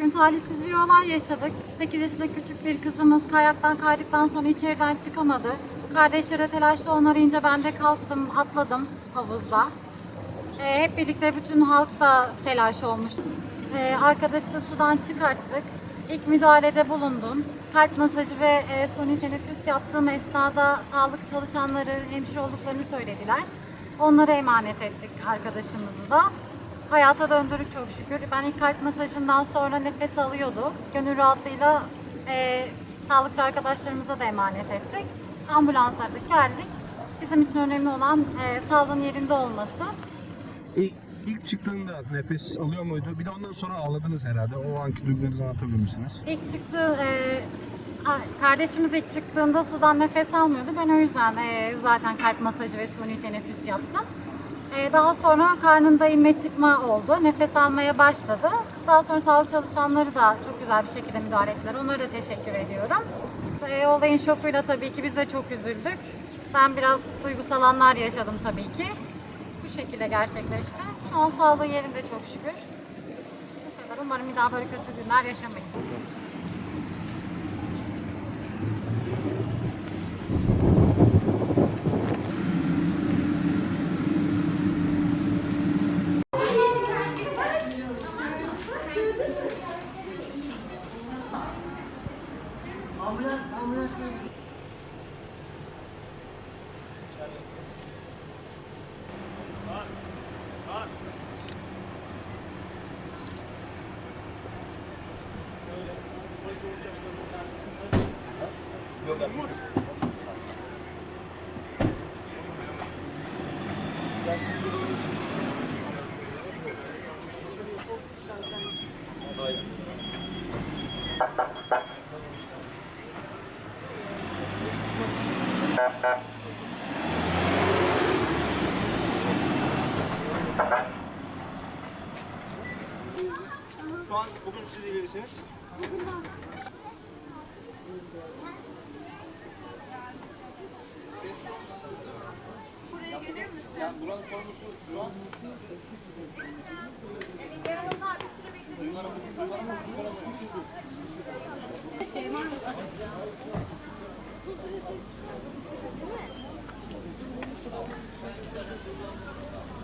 Bugün talihsiz bir olay yaşadık. 8 yaşında küçük bir kızımız kayaktan kaydıktan sonra içeriden çıkamadı. Kardeşleri de telaşla onu arayınca ben de kalktım, atladım havuzda. Ee, hep birlikte bütün halk da telaş olmuş. Ee, arkadaşı sudan çıkarttık. İlk müdahalede bulundum. Kalp masajı ve e, suni teneffüs yaptığım esnada sağlık çalışanları hemşire olduklarını söylediler. Onlara emanet ettik arkadaşımızı da. Hayata döndürdük çok şükür. Ben ilk kalp masajından sonra nefes alıyordu. Gönül rahatlığıyla e, sağlıkçı arkadaşlarımıza da emanet ettik. Ambulans aradık, geldik. Bizim için önemli olan e, sağlığın yerinde olması. İlk, ilk çıktığında nefes alıyor muydu? Bir de ondan sonra ağladınız herhalde. O anki duygularınızı anlatabilir misiniz? İlk çıktı, e, kardeşimiz ilk çıktığında sudan nefes almıyordu. Ben o yüzden e, zaten kalp masajı ve suni teneffüs yaptım. E, daha sonra karnında inme çıkma oldu. Nefes almaya başladı. Daha sonra sağlık çalışanları da çok güzel bir şekilde müdahale ettiler. Onlara da teşekkür ediyorum. E, olayın şokuyla tabii ki biz de çok üzüldük. Ben biraz duygusal anlar yaşadım tabii ki. Bu şekilde gerçekleşti. Şu an sağlığı yerinde çok şükür. Bu kadar. Umarım bir daha böyle kötü günler yaşamayız. Ambulans, ambulans gelin. Thank you. Şu an bugün siz ilerisiniz. Yani buranın sorumlusu şu an Duygularım bugün duygularım mı? Soramıyorum. Thank you.